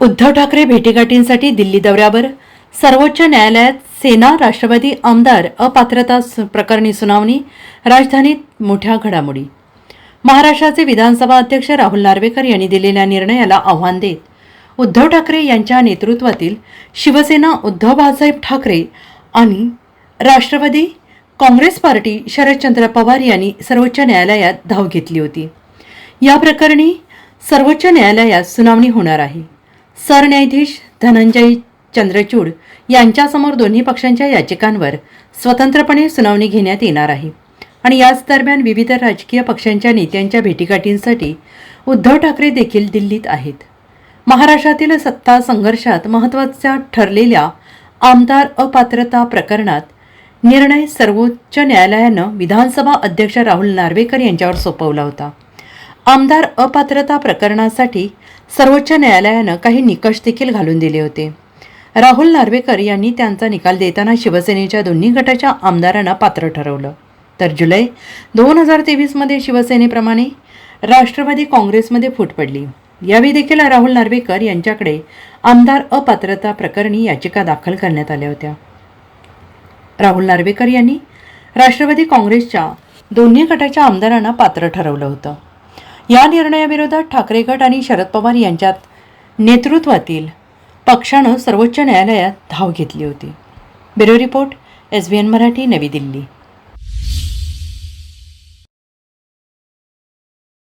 उद्धव ठाकरे भेटीगाठींसाठी दिल्ली दौऱ्यावर सर्वोच्च न्यायालयात सेना राष्ट्रवादी आमदार अपात्रता सु- प्रकरणी सुनावणी राजधानीत मोठ्या घडामोडी. महाराष्ट्राचे विधानसभा अध्यक्ष राहुल नार्वेकर यांनी दिलेल्या निर्णयाला आव्हान देत उद्धव ठाकरे यांच्या नेतृत्वातील शिवसेना उद्धव बाळासाहेब ठाकरे आणि राष्ट्रवादी काँग्रेस पार्टी शरदचंद्र पवार यांनी सर्वोच्च न्यायालयात धाव घेतली होती. या प्रकरणी सर्वोच्च न्यायालयात सुनावणी होणार आहे. सरन्यायाधीश धनंजय चंद्रचूड यांच्यासमोर दोन्ही पक्षांच्या याचिकांवर स्वतंत्रपणे सुनावणी घेण्यात येणार आहे. आणि याच दरम्यान विविध राजकीय पक्षांच्या नेत्यांच्या भेटीगाठींसाठी उद्धव ठाकरे देखील दिल्लीत आहेत. महाराष्ट्रातील सत्ता संघर्षात महत्त्वाच्या ठरलेल्या आमदार अपात्रता प्रकरणात निर्णय सर्वोच्च न्यायालयानं विधानसभा अध्यक्ष राहुल नार्वेकर यांच्यावर सोपवला होता. आमदार अपात्रता प्रकरणासाठी सर्वोच्च न्यायालयानं काही निकष देखील घालून दिले होते. राहुल नार्वेकर यांनी त्यांचा निकाल देताना शिवसेनेच्या दोन्ही गटाच्या आमदारांना पात्र ठरवलं. तर जुलै दोन हजार तेवीसमध्ये शिवसेनेप्रमाणे राष्ट्रवादी काँग्रेसमध्ये फूट पडली. यावेळी देखील राहुल नार्वेकर यांच्याकडे आमदार अपात्रता प्रकरणी याचिका दाखल करण्यात आल्या होत्या. राहुल नार्वेकर यांनी राष्ट्रवादी काँग्रेसच्या दोन्ही गटाच्या आमदारांना पात्र ठरवलं होतं. या निर्णयाविरोधात ठाकरे गट आणि शरद पवार यांच्यात नेतृत्वातील पक्षानं सर्वोच्च न्यायालयात धाव घेतली होती. Bureau report S B N Marathi Navi Delhi.